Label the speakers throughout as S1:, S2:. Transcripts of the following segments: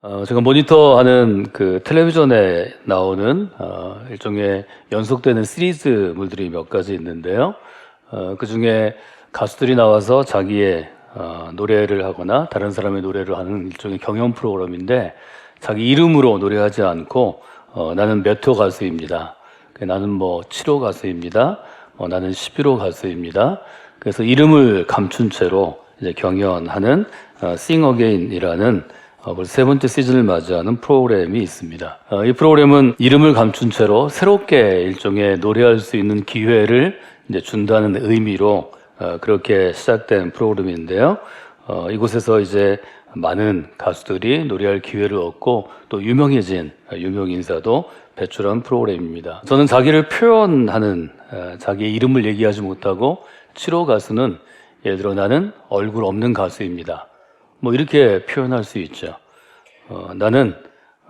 S1: 어, 제가 모니터하는 그 텔레비전에 나오는 어, 일종의 연속되는 시리즈물들이 몇 가지 있는데요. 어, 그 중에 가수들이 나와서 자기의 어, 노래를 하거나 다른 사람의 노래를 하는 일종의 경연 프로그램인데 자기 이름으로 노래하지 않고 어, 나는 몇 호 가수입니다. 그 나는 뭐 7호 가수입니다. 어, 나는 11호 가수입니다. 그래서 이름을 감춘 채로 이제 경연하는 어, 벌써 세 번째 시즌을 맞이하는 프로그램이 있습니다. 어, 이 프로그램은 이름을 감춘 채로 새롭게 일종의 노래할 수 있는 기회를 이제 준다는 의미로 어, 그렇게 시작된 프로그램인데요. 어, 이곳에서 이제 많은 가수들이 노래할 기회를 얻고 또 유명해진 어, 유명 인사도 배출한 프로그램입니다. 저는 자기를 표현하는 어, 자기의 이름을 얘기하지 못하고 7호 가수는 예를 들어 나는 얼굴 없는 가수입니다. 뭐 이렇게 표현할 수 있죠. 어, 나는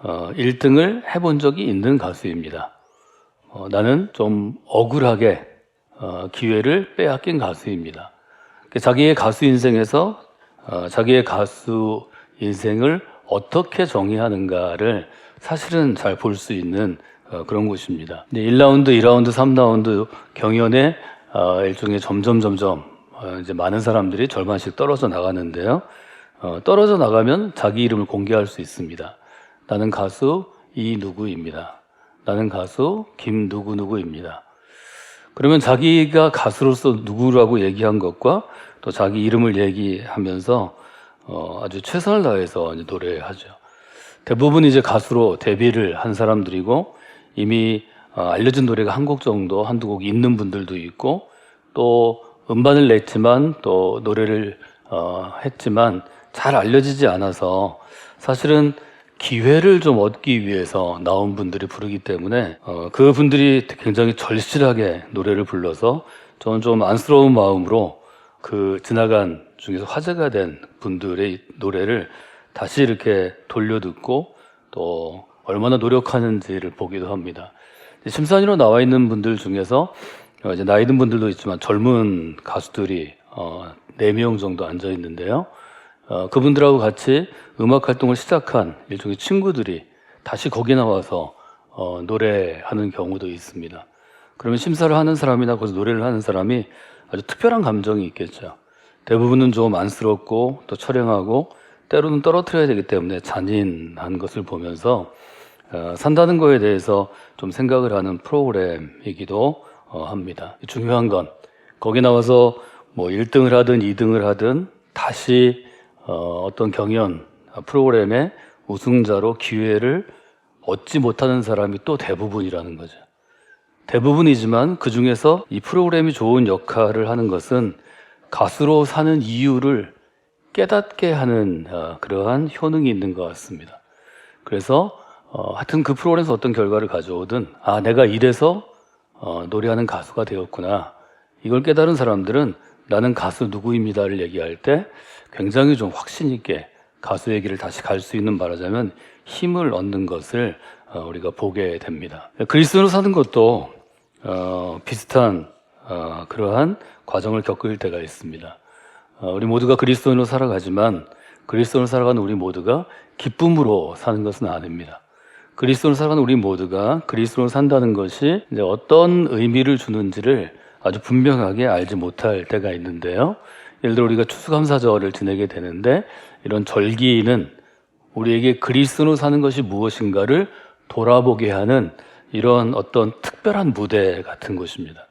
S1: 어, 1등을 해본 적이 있는 가수입니다. 어, 나는 좀 억울하게 어, 기회를 빼앗긴 가수입니다. 그 자기의 가수 인생에서 어, 자기의 가수 인생을 어떻게 정의하는가를 사실은 잘 볼 수 있는 어, 그런 곳입니다. 이제 1라운드, 2라운드, 3라운드 경연에 어, 일종의 점점 점점 어, 이제 많은 사람들이 절반씩 떨어져 나가는데요. 어, 떨어져 나가면 자기 이름을 공개할 수 있습니다. 나는 가수 이 누구입니다. 나는 가수 김 누구 누구입니다. 그러면 자기가 가수로서 누구라고 얘기한 것과 또 자기 이름을 얘기하면서 어, 아주 최선을 다해서 노래하죠. 대부분 이제 가수로 데뷔를 한 사람들이고 이미 어, 알려진 노래가 한 곡 정도 한두 곡 있는 분들도 있고 또 음반을 냈지만 또 노래를 어, 했지만 잘 알려지지 않아서 사실은 기회를 좀 얻기 위해서 나온 분들이 부르기 때문에 어, 그 분들이 굉장히 절실하게 노래를 불러서 저는 좀 안쓰러운 마음으로 그 지나간 중에서 화제가 된 분들의 노래를 다시 이렇게 돌려 듣고 또 얼마나 노력하는지를 보기도 합니다. 심사위로 나와 있는 분들 중에서 어, 이제 나이 든 분들도 있지만 젊은 가수들이 어, 4명 정도 앉아 있는데요. 어, 그분들하고 같이 음악 활동을 시작한 일종의 친구들이 다시 거기 나와서 어, 노래하는 경우도 있습니다. 그러면 심사를 하는 사람이나 거기서 노래를 하는 사람이 아주 특별한 감정이 있겠죠. 대부분은 좀 안쓰럽고 또 처량하고 때로는 떨어뜨려야 되기 때문에 잔인한 것을 보면서 어, 산다는 거에 대해서 좀 생각을 하는 프로그램이기도 어, 합니다. 중요한 건 거기 나와서 뭐 1등을 하든 2등을 하든 다시 어, 어떤 경연 프로그램의 우승자로 기회를 얻지 못하는 사람이 또 대부분이라는 거죠. 대부분이지만 그 중에서 이 프로그램이 좋은 역할을 하는 것은 가수로 사는 이유를 깨닫게 하는 어, 그러한 효능이 있는 것 같습니다. 그래서 어, 하여튼 그 프로그램에서 어떤 결과를 가져오든 아 내가 이래서 어, 노래하는 가수가 되었구나 이걸 깨달은 사람들은 나는 가수 누구입니다를 얘기할 때 굉장히 좀 확신 있게 가수 얘기를 다시 갈 수 있는 말하자면 힘을 얻는 것을 어, 우리가 보게 됩니다. 그리스도로 사는 것도 어, 비슷한 어, 그러한 과정을 겪을 때가 있습니다. 어, 우리 모두가 그리스도인으로 살아가지만 그리스도인으로 살아가는 우리 모두가 기쁨으로 사는 것은 아닙니다. 그리스도인으로 살아가는 우리 모두가 그리스도인으로 산다는 것이 이제 어떤 의미를 주는지를 아주 분명하게 알지 못할 때가 있는데요. 예를 들어 우리가 추수감사절을 지내게 되는데 이런 절기는 우리에게 그리스도로 사는 것이 무엇인가를 돌아보게 하는 이런 어떤 특별한 무대 같은 것입니다.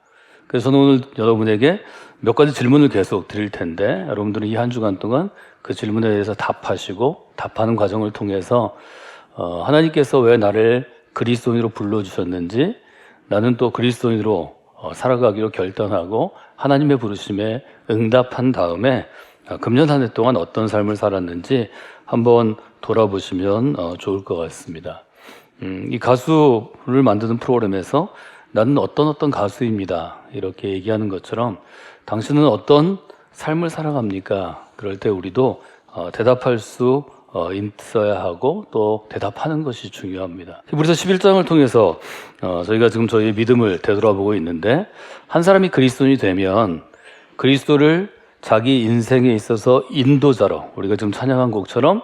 S1: 그래서 오늘 여러분에게 몇 가지 질문을 계속 드릴 텐데 여러분들은 이 한 주간 동안 그 질문에 대해서 답하시고 답하는 과정을 통해서 어, 하나님께서 왜 나를 그리스도인으로 불러주셨는지 나는 또 그리스도인으로 어, 살아가기로 결단하고 하나님의 부르심에 응답한 다음에 어, 금년 한 해 동안 어떤 삶을 살았는지 한번 돌아보시면 어, 좋을 것 같습니다. 음, 이 가수를 만드는 프로그램에서 나는 어떤 어떤 가수입니다. 이렇게 얘기하는 것처럼 당신은 어떤 삶을 살아갑니까? 그럴 때 우리도 어, 대답할 수 어, 있어야 하고 또 대답하는 것이 중요합니다. 히브리서 11장을 통해서 어, 저희가 지금 저희의 믿음을 되돌아보고 있는데 한 사람이 그리스도인이 되면 그리스도를 자기 인생에 있어서 인도자로 우리가 지금 찬양한 곡처럼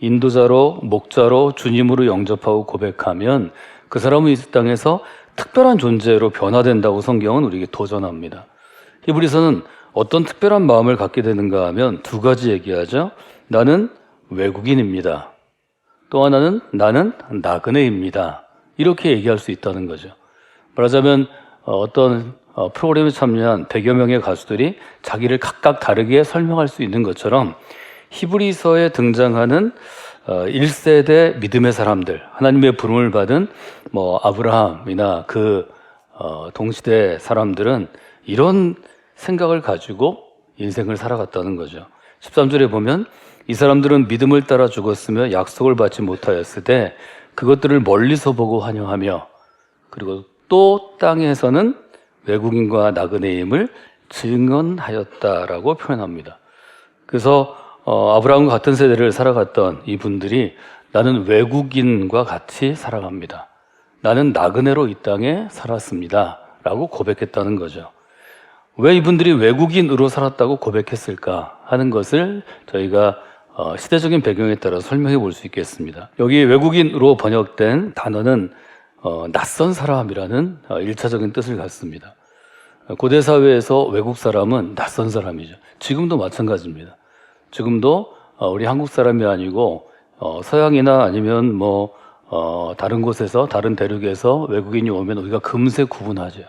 S1: 인도자로 목자로 주님으로 영접하고 고백하면 그 사람은 이 땅에서 특별한 존재로 변화된다고 성경은 우리에게 도전합니다. 히브리서는 어떤 특별한 마음을 갖게 되는가 하면 두 가지 얘기하죠. 나는 외국인입니다. 또 하나는 나는 나그네입니다. 이렇게 얘기할 수 있다는 거죠. 말하자면 어, 어떤 어, 프로그램에 참여한 100여 명의 가수들이 자기를 각각 다르게 설명할 수 있는 것처럼 히브리서에 등장하는 어, 1세대 믿음의 사람들, 하나님의 부름을 받은 뭐 아브라함이나 그 어, 동시대 사람들은 이런 생각을 가지고 인생을 살아갔다는 거죠. 13절에 보면 이 사람들은 믿음을 따라 죽었으며 약속을 받지 못하였을 때 그것들을 멀리서 보고 환영하며 그리고 또 땅에서는 외국인과 나그네임을 증언하였다라고 표현합니다. 그래서 어, 아브라함과 같은 세대를 살아갔던 이 분들이 나는 외국인과 같이 살아갑니다. 나는 나그네로 이 땅에 살았습니다. 라고 고백했다는 거죠. 왜 이분들이 외국인으로 살았다고 고백했을까 하는 것을 저희가 어, 시대적인 배경에 따라 설명해 볼 수 있겠습니다. 여기 외국인으로 번역된 단어는 어, 낯선 사람이라는 어, 일차적인 뜻을 갖습니다. 고대 사회에서 외국 사람은 낯선 사람이죠. 지금도 마찬가지입니다. 지금도 어, 우리 한국 사람이 아니고 어, 서양이나 아니면 뭐 어, 다른 곳에서 다른 대륙에서 외국인이 오면 우리가 금세 구분하죠.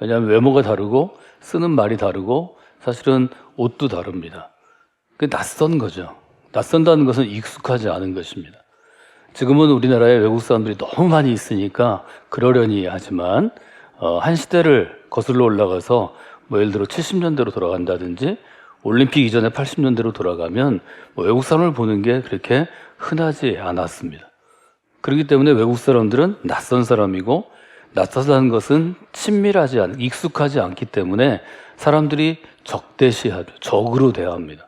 S1: 왜냐하면 외모가 다르고 쓰는 말이 다르고 사실은 옷도 다릅니다. 그 낯선 거죠. 낯선다는 것은 익숙하지 않은 것입니다. 지금은 우리나라에 외국 사람들이 너무 많이 있으니까 그러려니 하지만 어, 한 시대를 거슬러 올라가서 뭐 예를 들어 70년대로 돌아간다든지 올림픽 이전에 80년대로 돌아가면 뭐 외국 사람을 보는 게 그렇게 흔하지 않았습니다. 그렇기 때문에 외국 사람들은 낯선 사람이고 낯선다는 것은 친밀하지 않, 익숙하지 않기 때문에 사람들이 적대시하죠. 적으로 대합니다.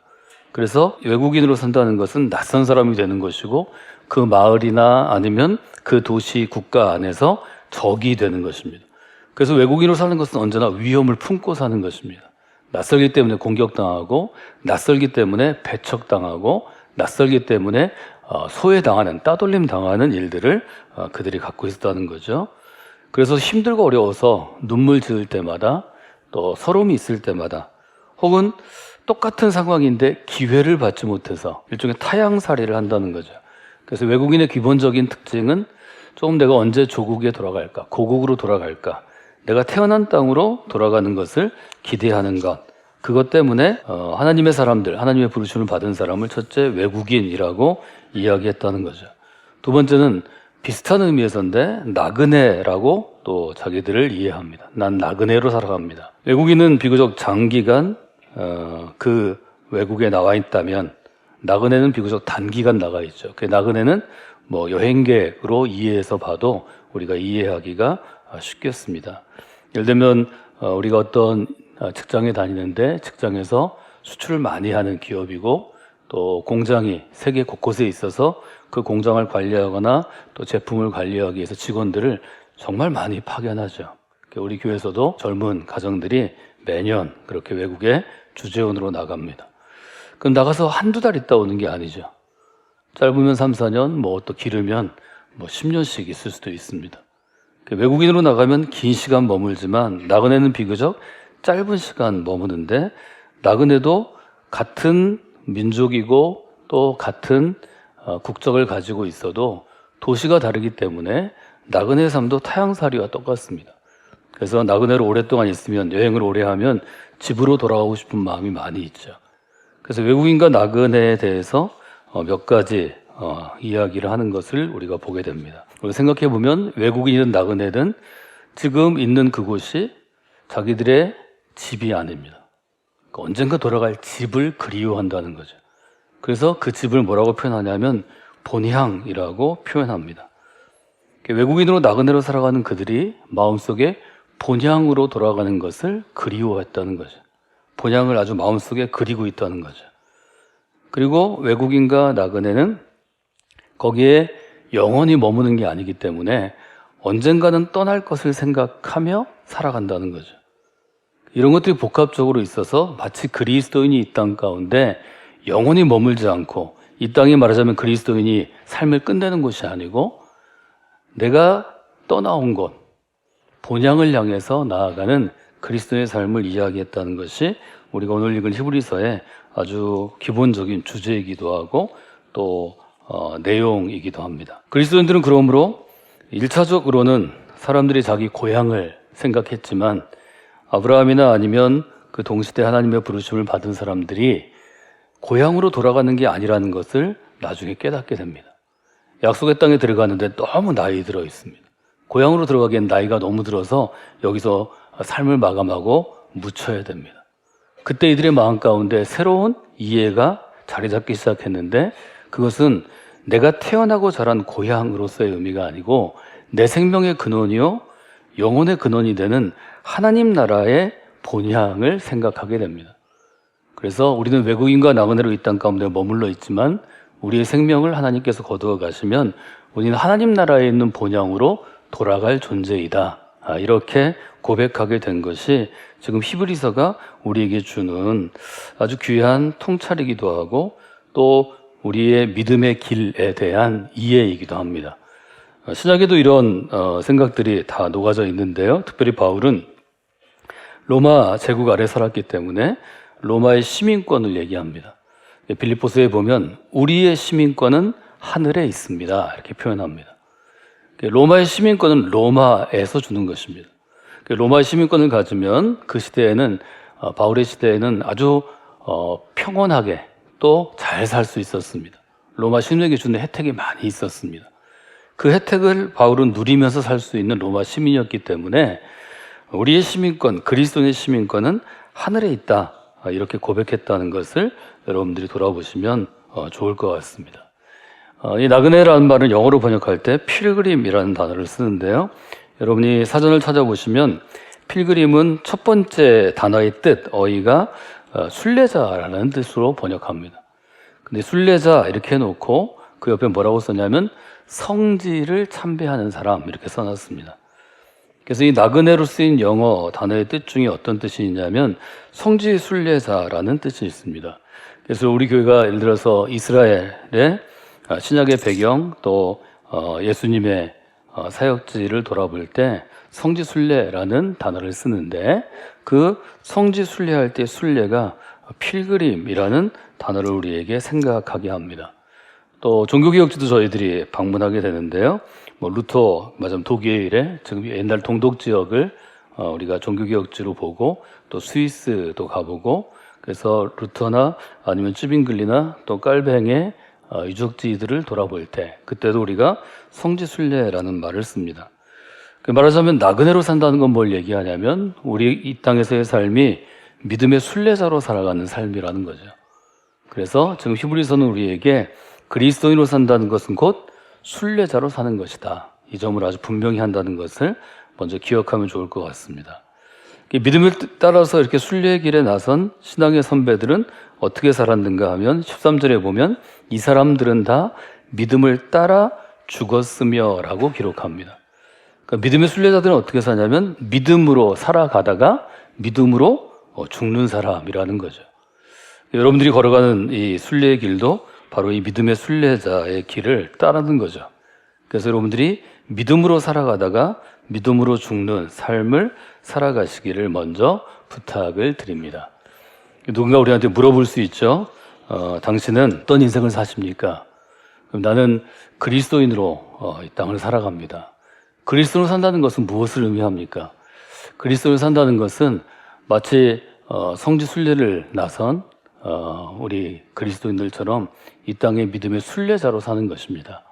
S1: 그래서 외국인으로 산다는 것은 낯선 사람이 되는 것이고 그 마을이나 아니면 그 도시 국가 안에서 적이 되는 것입니다. 그래서 외국인으로 사는 것은 언제나 위험을 품고 사는 것입니다. 낯설기 때문에 공격당하고 낯설기 때문에 배척당하고 낯설기 때문에 어, 소외당하는 따돌림 당하는 일들을 어, 그들이 갖고 있었다는 거죠. 그래서 힘들고 어려워서 눈물 지을 때마다 또 서름이 있을 때마다 혹은 똑같은 상황인데 기회를 받지 못해서 일종의 타향살이를 한다는 거죠. 그래서 외국인의 기본적인 특징은 조금 내가 언제 조국에 돌아갈까, 고국으로 돌아갈까, 내가 태어난 땅으로 돌아가는 것을 기대하는 것. 그것 때문에 어, 하나님의 사람들, 하나님의 부르심을 받은 사람을 첫째 외국인이라고 이야기했다는 거죠. 두 번째는 비슷한 의미에서인데 나그네라고 또 자기들을 이해합니다. 난 나그네로 살아갑니다. 외국인은 비교적 장기간 어, 그 외국에 나와 있다면 나그네는 비교적 단기간 나가 있죠. 그 나그네는 뭐 여행객으로 이해해서 봐도 우리가 이해하기가 쉽겠습니다. 예를 들면 어, 우리가 어떤 어, 직장에 다니는데 직장에서 수출을 많이 하는 기업이고 또 공장이 세계 곳곳에 있어서 그 공장을 관리하거나 또 제품을 관리하기 위해서 직원들을 정말 많이 파견하죠. 우리 교회에서도 젊은 가정들이 매년 그렇게 외국에 주재원으로 나갑니다. 그럼 나가서 한두 달 있다 오는 게 아니죠. 짧으면 3, 4년, 뭐 또 길으면 뭐 10년씩 있을 수도 있습니다. 외국인으로 나가면 긴 시간 머물지만 나그네는 비교적 짧은 시간 머무는데 나그네도 같은 민족이고 또 같은 어, 국적을 가지고 있어도 도시가 다르기 때문에 나그네 삶도 타향살이와 똑같습니다. 그래서 나그네로 오랫동안 있으면 여행을 오래 하면 집으로 돌아가고 싶은 마음이 많이 있죠. 그래서 외국인과 나그네에 대해서 어, 몇 가지 어, 이야기를 하는 것을 우리가 보게 됩니다. 생각해 보면 외국인이든 나그네든 지금 있는 그곳이 자기들의 집이 아닙니다. 그러니까 언젠가 돌아갈 집을 그리워한다는 거죠. 그래서 그 집을 뭐라고 표현하냐면 본향이라고 표현합니다. 외국인으로 나그네로 살아가는 그들이 마음속에 본향으로 돌아가는 것을 그리워했다는 거죠. 본향을 아주 마음속에 그리고 있다는 거죠. 그리고 외국인과 나그네는 거기에 영원히 머무는 게 아니기 때문에 언젠가는 떠날 것을 생각하며 살아간다는 거죠. 이런 것들이 복합적으로 있어서 마치 그리스도인이 이 땅 가운데 영원히 머물지 않고 이 땅이 말하자면 그리스도인이 삶을 끝내는 곳이 아니고 내가 떠나온 곳, 본향을 향해서 나아가는 그리스도의 삶을 이야기했다는 것이 우리가 오늘 읽은 히브리서의 아주 기본적인 주제이기도 하고 또 어, 내용이기도 합니다. 그리스도인들은 그러므로 일차적으로는 사람들이 자기 고향을 생각했지만 아브라함이나 아니면 그 동시대 하나님의 부르심을 받은 사람들이 고향으로 돌아가는 게 아니라는 것을 나중에 깨닫게 됩니다. 약속의 땅에 들어가는데 너무 나이 들어 있습니다. 고향으로 들어가기엔 나이가 너무 들어서 여기서 삶을 마감하고 묻혀야 됩니다. 그때 이들의 마음 가운데 새로운 이해가 자리 잡기 시작했는데 그것은 내가 태어나고 자란 고향으로서의 의미가 아니고 내 생명의 근원이요 영혼의 근원이 되는 하나님 나라의 본향을 생각하게 됩니다. 그래서 우리는 외국인과 나그네로 이 땅 가운데 머물러 있지만 우리의 생명을 하나님께서 거두어 가시면 우리는 하나님 나라에 있는 본향으로 돌아갈 존재이다. 아, 이렇게 고백하게 된 것이 지금 히브리서가 우리에게 주는 아주 귀한 통찰이기도 하고 또 우리의 믿음의 길에 대한 이해이기도 합니다. 어, 신약에도 이런 어, 생각들이 다 녹아져 있는데요. 특별히 바울은 로마 제국 아래 살았기 때문에 로마의 시민권을 얘기합니다. 빌립보스에 보면 우리의 시민권은 하늘에 있습니다. 이렇게 표현합니다. 로마의 시민권은 로마에서 주는 것입니다. 로마의 시민권을 가지면 그 시대에는 어, 바울의 시대에는 아주 어, 평온하게 또 잘 살 수 있었습니다. 로마 시민에게 주는 혜택이 많이 있었습니다. 그 혜택을 바울은 누리면서 살 수 있는 로마 시민이었기 때문에 우리의 시민권, 그리스도의 시민권은 하늘에 있다. 아, 이렇게 고백했다는 것을 여러분들이 돌아보시면 어, 좋을 것 같습니다. 어, 이 나그네라는 말은 영어로 번역할 때 필그림이라는 단어를 쓰는데요. 여러분이 사전을 찾아보시면 필그림은 첫 번째 단어의 뜻, 어이가 어, 순례자라는 뜻으로 번역합니다. 근데 순례자 이렇게 해놓고 그 옆에 뭐라고 썼냐면 성지를 참배하는 사람 이렇게 써놨습니다. 그래서 이 나그네로 쓰인 영어 단어의 뜻 중에 어떤 뜻이 있냐면 성지 순례자라는 뜻이 있습니다. 그래서 우리 교회가 예를 들어서 이스라엘의 신약의 배경 또 어, 예수님의 어, 사역지를 돌아볼 때 성지 순례라는 단어를 쓰는데 그 성지 순례할 때 순례가 필그림이라는 단어를 우리에게 생각하게 합니다. 또 종교개혁지도 저희들이 방문하게 되는데요. 뭐 루터, 맞으면 독일의 지금 옛날 동독 지역을 어, 우리가 종교개혁지로 보고 또 스위스도 가보고 그래서 루터나 아니면 쯔빙글리나 또 깔뱅의 어, 유적지들을 돌아볼 때 그때도 우리가 성지순례라는 말을 씁니다. 그 말하자면 나그네로 산다는 건 뭘 얘기하냐면 우리 이 땅에서의 삶이 믿음의 순례자로 살아가는 삶이라는 거죠. 그래서 지금 히브리서는 우리에게 그리스도인으로 산다는 것은 곧 순례자로 사는 것이다. 이 점을 아주 분명히 한다는 것을 먼저 기억하면 좋을 것 같습니다. 믿음을 따라서 이렇게 순례의 길에 나선 신앙의 선배들은 어떻게 살았는가 하면 13절에 보면 이 사람들은 다 믿음을 따라 죽었으며 라고 기록합니다. 그러니까 믿음의 순례자들은 어떻게 사냐면 믿음으로 살아가다가 믿음으로 어, 죽는 사람이라는 거죠. 여러분들이 걸어가는 이 순례의 길도 바로 이 믿음의 순례자의 길을 따르는 거죠. 그래서 여러분들이 믿음으로 살아가다가 믿음으로 죽는 삶을 살아가시기를 먼저 부탁을 드립니다. 누군가 우리한테 물어볼 수 있죠. 어, 당신은 어떤 인생을 사십니까? 그럼 나는 그리스도인으로 어, 이 땅을 살아갑니다. 그리스도로 산다는 것은 무엇을 의미합니까? 그리스도로 산다는 것은 마치 어, 성지 순례를 나선 어, 우리 그리스도인들처럼 이 땅의 믿음의 순례자로 사는 것입니다.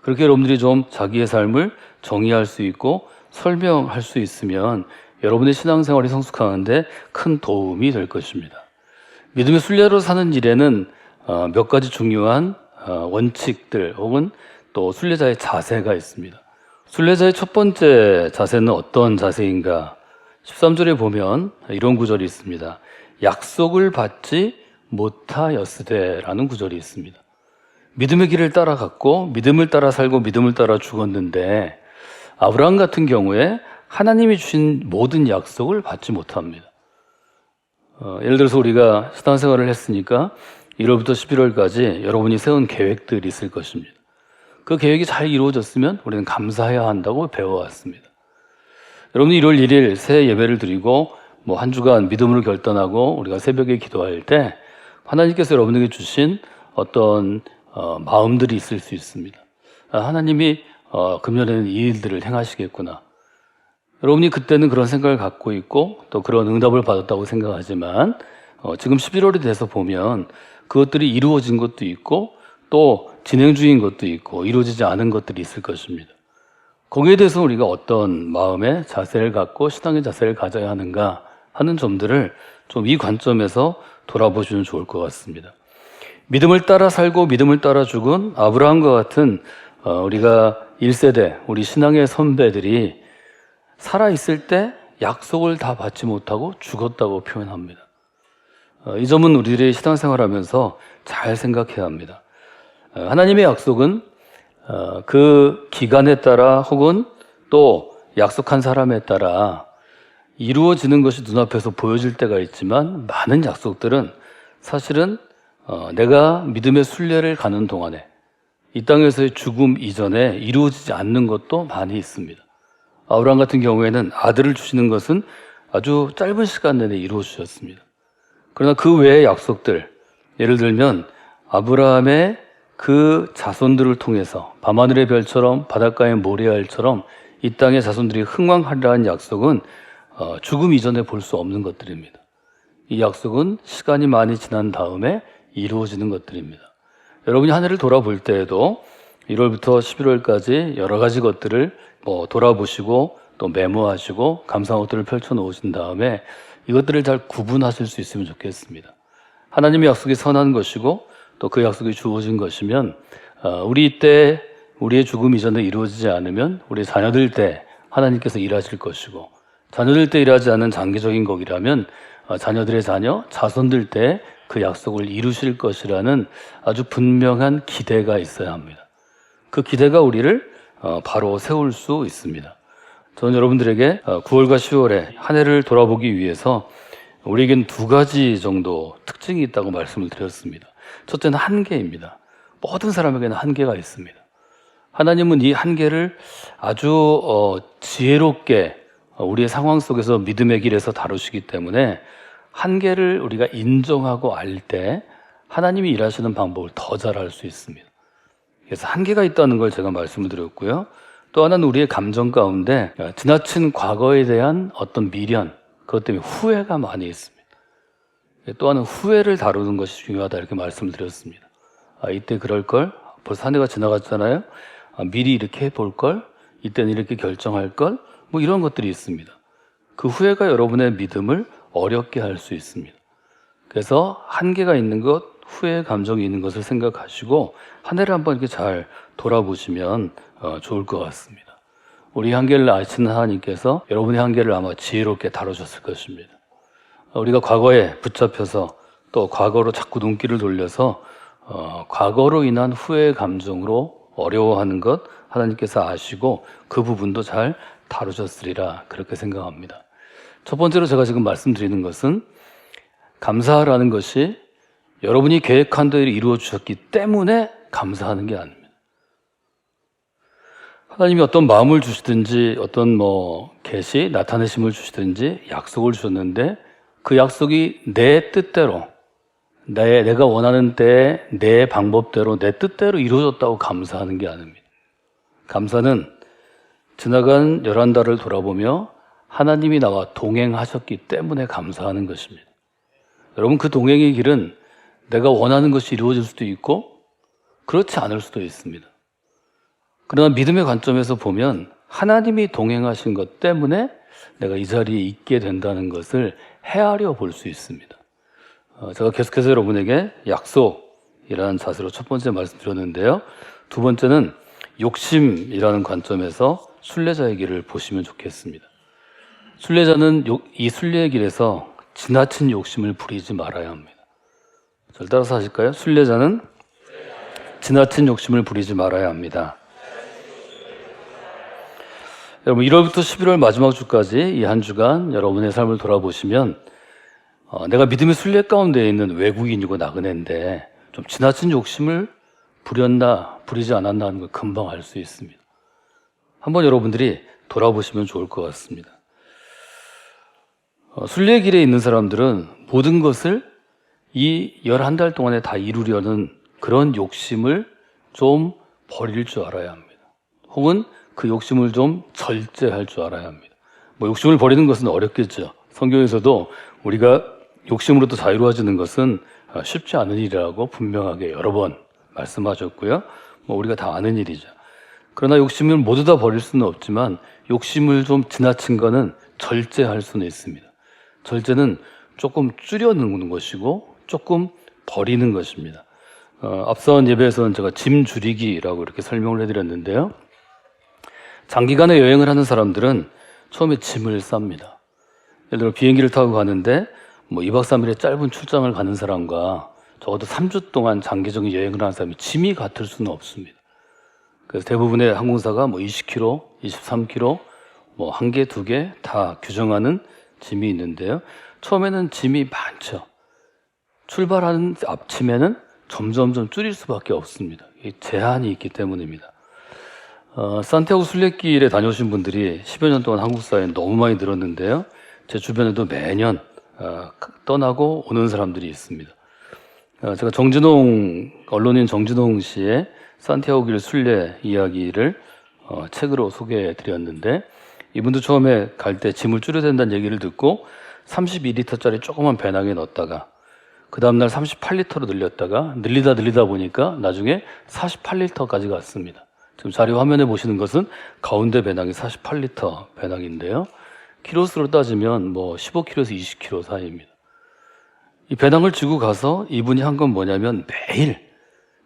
S1: 그렇게 여러분들이 좀 자기의 삶을 정의할 수 있고 설명할 수 있으면 여러분의 신앙생활이 성숙하는데 큰 도움이 될 것입니다. 믿음의 순례로 사는 일에는 어, 몇 가지 중요한 어, 원칙들 혹은 또 순례자의 자세가 있습니다. 순례자의 첫 번째 자세는 어떤 자세인가? 13절에 보면 이런 구절이 있습니다. 약속을 받지 못하였으되라는 구절이 있습니다. 믿음의 길을 따라갔고 믿음을 따라 살고 믿음을 따라 죽었는데 아브라함 같은 경우에 하나님이 주신 모든 약속을 받지 못합니다. 어, 예를 들어서 우리가 신앙생활을 했으니까 1월부터 11월까지 여러분이 세운 계획들이 있을 것입니다. 그 계획이 잘 이루어졌으면 우리는 감사해야 한다고 배워왔습니다. 여러분이 1월 1일 새 예배를 드리고 뭐 한 주간 믿음으로 결단하고 우리가 새벽에 기도할 때 하나님께서 여러분에게 주신 어떤 어, 마음들이 있을 수 있습니다. 아, 하나님이 어, 금년에는 이 일들을 행하시겠구나. 여러분이 그때는 그런 생각을 갖고 있고 또 그런 응답을 받았다고 생각하지만 어, 지금 11월이 돼서 보면 그것들이 이루어진 것도 있고 또 진행 중인 것도 있고 이루어지지 않은 것들이 있을 것입니다. 거기에 대해서 우리가 어떤 마음의 자세를 갖고 신앙의 자세를 가져야 하는가 하는 점들을 좀 이 관점에서 돌아보시면 좋을 것 같습니다. 믿음을 따라 살고 믿음을 따라 죽은 아브라함과 같은 어, 우리가 1세대 우리 신앙의 선배들이 살아 있을 때 약속을 다 받지 못하고 죽었다고 표현합니다. 어, 이 점은 우리들이 신앙생활 하면서 잘 생각해야 합니다. 어, 하나님의 약속은 어, 그 기간에 따라 혹은 또 약속한 사람에 따라 이루어지는 것이 눈앞에서 보여질 때가 있지만 많은 약속들은 사실은 어, 내가 믿음의 순례를 가는 동안에 이 땅에서의 죽음 이전에 이루어지지 않는 것도 많이 있습니다. 아브라함 같은 경우에는 아들을 주시는 것은 아주 짧은 시간 내내 이루어 주셨습니다. 그러나 그 외의 약속들, 예를 들면 아브라함의 그 자손들을 통해서 밤하늘의 별처럼 바닷가의 모래알처럼 이 땅의 자손들이 흥왕하리라는 약속은 어, 죽음 이전에 볼 수 없는 것들입니다. 이 약속은 시간이 많이 지난 다음에 이루어지는 것들입니다. 여러분이 한 해를 돌아볼 때에도 1월부터 11월까지 여러 가지 것들을 뭐 돌아보시고 또 메모하시고 감사한 것들을 펼쳐 놓으신 다음에 이것들을 잘 구분하실 수 있으면 좋겠습니다. 하나님의 약속이 선한 것이고 또 그 약속이 주어진 것이면 어, 우리 때 우리의 죽음 이전에 이루어지지 않으면 우리 자녀들 때 하나님께서 일하실 것이고 자녀들 때 일하지 않은 장기적인 거기라면 어, 자녀들의 자녀, 자손들 때 그 약속을 이루실 것이라는 아주 분명한 기대가 있어야 합니다. 그 기대가 우리를 어, 바로 세울 수 있습니다. 저는 여러분들에게 9월과 10월에 한 해를 돌아보기 위해서 우리에겐 두 가지 정도 특징이 있다고 말씀을 드렸습니다. 첫째는 한계입니다. 모든 사람에게는 한계가 있습니다. 하나님은 이 한계를 아주 어, 지혜롭게 우리의 상황 속에서 믿음의 길에서 다루시기 때문에 한계를 우리가 인정하고 알 때 하나님이 일하시는 방법을 더잘알수 있습니다. 그래서 한계가 있다는 걸 제가 말씀을 드렸고요. 또 하나는 우리의 감정 가운데 지나친 과거에 대한 어떤 미련, 그것 때문에 후회가 많이 있습니다. 또 하나는 후회를 다루는 것이 중요하다 이렇게 말씀을 드렸습니다. 아, 이때 그럴 걸 벌써 한 해가 지나갔잖아요. 아, 미리 이렇게 해볼 걸 이때는 이렇게 결정할 걸 뭐 이런 것들이 있습니다. 그 후회가 여러분의 믿음을 어렵게 할 수 있습니다. 그래서 한계가 있는 것, 후회 감정이 있는 것을 생각하시고 한 해를 한번 이렇게 잘 돌아보시면 어, 좋을 것 같습니다. 우리 한계를 아시는 하나님께서 여러분의 한계를 아마 지혜롭게 다루셨을 것입니다. 우리가 과거에 붙잡혀서 또 과거로 자꾸 눈길을 돌려서 어, 과거로 인한 후회 감정으로 어려워하는 것 하나님께서 아시고 그 부분도 잘 다루셨으리라 그렇게 생각합니다. 첫 번째로 제가 지금 말씀드리는 것은 감사라는 것이 여러분이 계획한 대로 이루어 주셨기 때문에 감사하는 게 아닙니다. 하나님이 어떤 마음을 주시든지 어떤 뭐 계시 나타내심을 주시든지 약속을 주셨는데 그 약속이 내 뜻대로 내, 내가 원하는 때내 방법대로 내 뜻대로 이루어졌다고 감사하는 게 아닙니다. 감사는 지나간 열한 달을 돌아보며 하나님이 나와 동행하셨기 때문에 감사하는 것입니다. 여러분 그 동행의 길은 내가 원하는 것이 이루어질 수도 있고 그렇지 않을 수도 있습니다. 그러나 믿음의 관점에서 보면 하나님이 동행하신 것 때문에 내가 이 자리에 있게 된다는 것을 헤아려 볼 수 있습니다. 어, 제가 계속해서 여러분에게 약속이라는 자세로 첫 번째 말씀드렸는데요. 두 번째는 욕심이라는 관점에서 순례자의 길을 보시면 좋겠습니다. 순례자는 이 순례의 길에서 지나친 욕심을 부리지 말아야 합니다. 절 따라서 하실까요? 순례자는 지나친 욕심을 부리지 말아야 합니다. 여러분 1월부터 11월 마지막 주까지 이 한 주간 여러분의 삶을 돌아보시면 어, 내가 믿음의 순례 가운데 있는 외국인이고 나그네인데 좀 지나친 욕심을 부렸나 부리지 않았나 하는 걸 금방 알 수 있습니다. 한번 여러분들이 돌아보시면 좋을 것 같습니다. 어, 순례 길에 있는 사람들은 모든 것을 이 11달 동안에 다 이루려는 그런 욕심을 좀 버릴 줄 알아야 합니다. 혹은 그 욕심을 좀 절제할 줄 알아야 합니다. 뭐 욕심을 버리는 것은 어렵겠죠. 성경에서도 우리가 욕심으로부터 자유로워지는 것은 어, 쉽지 않은 일이라고 분명하게 여러 번 말씀하셨고요. 뭐 우리가 다 아는 일이죠. 그러나 욕심을 모두 다 버릴 수는 없지만 욕심을 좀 지나친 거는 절제할 수는 있습니다. 절제는 조금 줄여놓는 것이고 조금 버리는 것입니다. 어, 앞선 예배에서는 제가 짐 줄이기라고 이렇게 설명을 해드렸는데요. 장기간의 여행을 하는 사람들은 처음에 짐을 쌉니다. 예를 들어 비행기를 타고 가는데 뭐 2박 3일의 짧은 출장을 가는 사람과 적어도 3주 동안 장기적인 여행을 하는 사람이 짐이 같을 수는 없습니다. 그래서 대부분의 항공사가 뭐 20kg, 23kg, 뭐 한 개, 두 개 다 규정하는 짐이 있는데요. 처음에는 짐이 많죠. 출발하는 앞침에는 점점점 줄일 수밖에 없습니다. 이 제한이 있기 때문입니다. 어, 산티아고 순례길에 다녀오신 분들이 10여 년 동안 한국 사회에 너무 많이 늘었는데요. 제 주변에도 매년 어, 떠나고 오는 사람들이 있습니다. 어, 제가 정진홍 언론인 정진홍 씨의 산티아고 길 순례 이야기를 어, 책으로 소개해 드렸는데 이분도 처음에 갈 때 짐을 줄여야 된다는 얘기를 듣고 32리터짜리 조그만 배낭에 넣었다가 그 다음날 38리터로 늘렸다가 늘리다 늘리다 보니까 나중에 48리터까지 갔습니다. 지금 자료 화면에 보시는 것은 가운데 배낭이 48리터 배낭인데요. 키로수로 따지면 뭐 15kg에서 20kg 사이입니다. 이 배낭을 쥐고 가서 이분이 한 건 뭐냐면 매일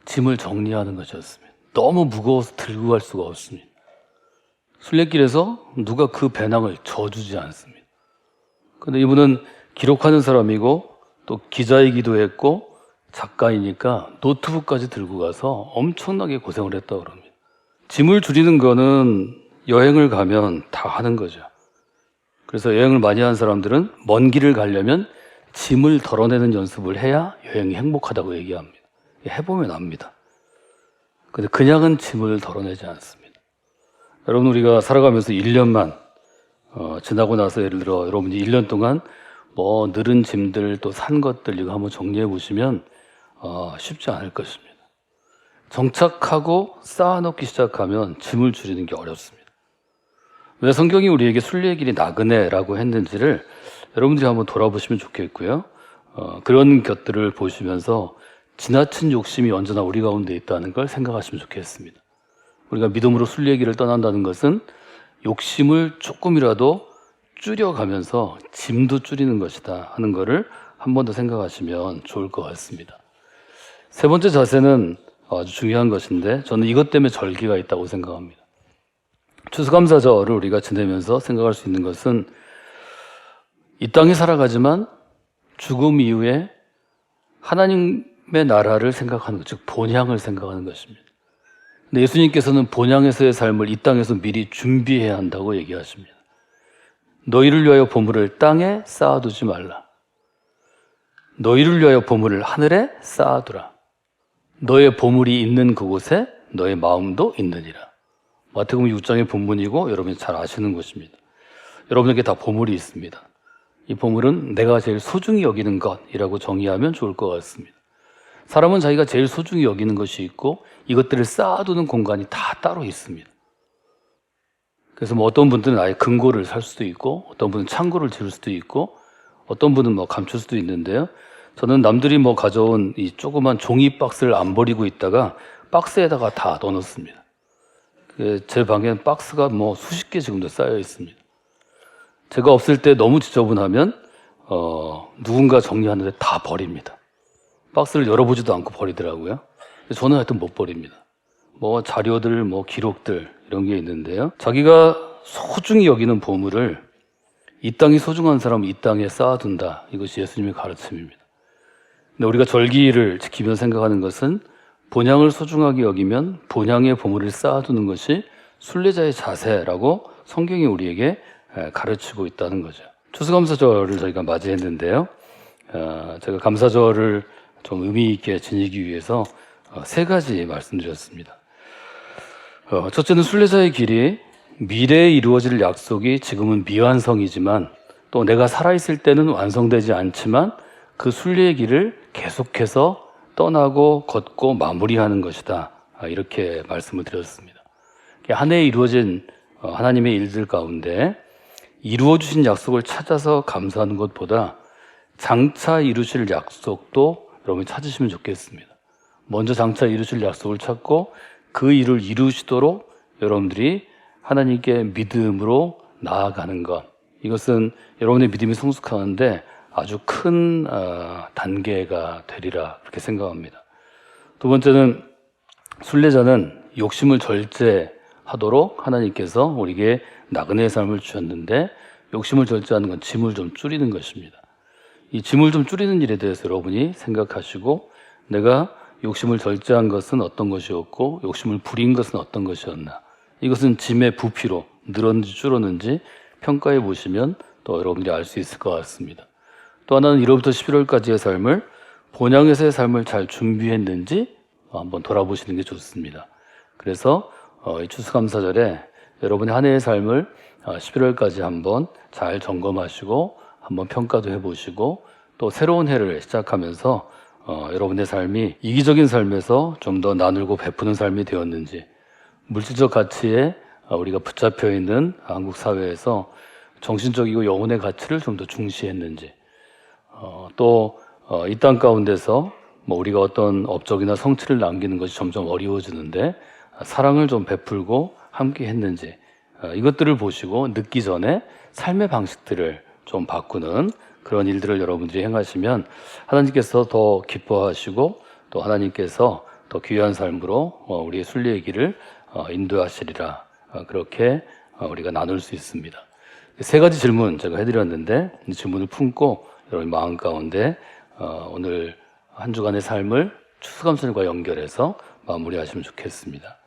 S1: 짐을 정리하는 것이었습니다. 너무 무거워서 들고 갈 수가 없습니다. 순례길에서 누가 그 배낭을 져주지 않습니다. 근데 이분은 기록하는 사람이고 또 기자이기도 했고 작가이니까 노트북까지 들고 가서 엄청나게 고생을 했다고 그럽니다. 짐을 줄이는 거는 여행을 가면 다 하는 거죠. 그래서 여행을 많이 한 사람들은 먼 길을 가려면 짐을 덜어내는 연습을 해야 여행이 행복하다고 얘기합니다. 해보면 압니다. 근데 그냥은 짐을 덜어내지 않습니다. 여러분, 우리가 살아가면서 1년만 어, 지나고 나서 예를 들어 여러분이 1년 동안 뭐 늘은 짐들 또 산 것들 이거 한번 정리해 보시면 어, 쉽지 않을 것입니다. 정착하고 쌓아놓기 시작하면 짐을 줄이는 게 어렵습니다. 왜 성경이 우리에게 순례의 길이 나그네라고 했는지를 여러분들이 한번 돌아보시면 좋겠고요. 어, 그런 것들을 보시면서 지나친 욕심이 언제나 우리 가운데 있다는 걸 생각하시면 좋겠습니다. 우리가 믿음으로 순례의 길을 떠난다는 것은 욕심을 조금이라도 줄여가면서 짐도 줄이는 것이다 하는 것을 한 번 더 생각하시면 좋을 것 같습니다. 세 번째 자세는 아주 중요한 것인데 저는 이것 때문에 절기가 있다고 생각합니다. 추수감사절을 우리가 지내면서 생각할 수 있는 것은 이 땅에 살아가지만 죽음 이후에 하나님의 나라를 생각하는 것, 즉 본향을 생각하는 것입니다. 근데 예수님께서는 본향에서의 삶을 이 땅에서 미리 준비해야 한다고 얘기하십니다. 너희를 위하여 보물을 땅에 쌓아두지 말라. 너희를 위하여 보물을 하늘에 쌓아두라. 너의 보물이 있는 그곳에 너의 마음도 있느니라. 마태복음 6장의 본문이고 여러분이 잘 아시는 것입니다. 여러분에게 다 보물이 있습니다. 이 보물은 내가 제일 소중히 여기는 것이라고 정의하면 좋을 것 같습니다. 사람은 자기가 제일 소중히 여기는 것이 있고 이것들을 쌓아두는 공간이 다 따로 있습니다. 그래서 뭐 어떤 분들은 아예 금고를 살 수도 있고 어떤 분은 창고를 지을 수도 있고 어떤 분은 뭐 감출 수도 있는데요. 저는 남들이 뭐 가져온 이 조그만 종이 박스를 안 버리고 있다가 박스에다가 다 넣어놓습니다. 그제 방에는 박스가 뭐 수십 개 지금도 쌓여 있습니다. 제가 없을 때 너무 지저분하면 어, 누군가 정리하는데 다 버립니다. 박스를 열어보지도 않고 버리더라고요. 저는 하여튼 못 버립니다. 뭐 자료들, 뭐 기록들 이런 게 있는데요. 자기가 소중히 여기는 보물을 이 땅이 소중한 사람은 이 땅에 쌓아둔다. 이것이 예수님의 가르침입니다. 근데 우리가 절기를 지키며 생각하는 것은 본향을 소중하게 여기면 본향의 보물을 쌓아두는 것이 순례자의 자세라고 성경이 우리에게 가르치고 있다는 거죠. 추수감사절을 저희가 맞이했는데요. 어, 제가 감사절을 좀 의미 있게 지니기 위해서 어, 세 가지 말씀드렸습니다. 어, 첫째는 순례자의 길이 미래에 이루어질 약속이 지금은 미완성이지만 또 내가 살아있을 때는 완성되지 않지만 그 순례의 길을 계속해서 떠나고 걷고 마무리하는 것이다. 아, 이렇게 말씀을 드렸습니다. 한 해에 이루어진 어, 하나님의 일들 가운데 이루어 주신 약속을 찾아서 감사하는 것보다 장차 이루실 약속도 여러분이 찾으시면 좋겠습니다. 먼저 장차 이루실 약속을 찾고 그 일을 이루시도록 여러분들이 하나님께 믿음으로 나아가는 것. 이것은 여러분의 믿음이 성숙하는데 아주 큰 어, 단계가 되리라 그렇게 생각합니다. 두 번째는 순례자는 욕심을 절제하도록 하나님께서 우리에게 나그네의 삶을 주셨는데 욕심을 절제하는 건 짐을 좀 줄이는 것입니다. 이 짐을 좀 줄이는 일에 대해서 여러분이 생각하시고 내가 욕심을 절제한 것은 어떤 것이었고 욕심을 부린 것은 어떤 것이었나 이것은 짐의 부피로 늘었는지 줄었는지 평가해 보시면 또 여러분들이 알 수 있을 것 같습니다. 또 하나는 1월부터 11월까지의 삶을 본향에서의 삶을 잘 준비했는지 한번 돌아보시는 게 좋습니다. 그래서 어, 이 추수감사절에 여러분의 한 해의 삶을 11월까지 한번 잘 점검하시고 한번 평가도 해보시고 또 새로운 해를 시작하면서 어, 여러분의 삶이 이기적인 삶에서 좀 더 나누고 베푸는 삶이 되었는지 물질적 가치에 어, 우리가 붙잡혀 있는 한국 사회에서 정신적이고 영혼의 가치를 좀 더 중시했는지 어, 또이 땅 가운데서 뭐 우리가 어떤 업적이나 성취를 남기는 것이 점점 어려워지는데 사랑을 좀 베풀고 함께 했는지 어, 이것들을 보시고 늦기 전에 삶의 방식들을 좀 바꾸는 그런 일들을 여러분들이 행하시면 하나님께서 더 기뻐하시고 또 하나님께서 더 귀한 삶으로 어, 우리의 순리의 길을 어, 인도하시리라 그렇게 우리가 나눌 수 있습니다. 세 가지 질문 제가 해드렸는데 이 질문을 품고 여러분 마음 가운데 오늘 한 주간의 삶을 추수감사절과 연결해서 마무리하시면 좋겠습니다.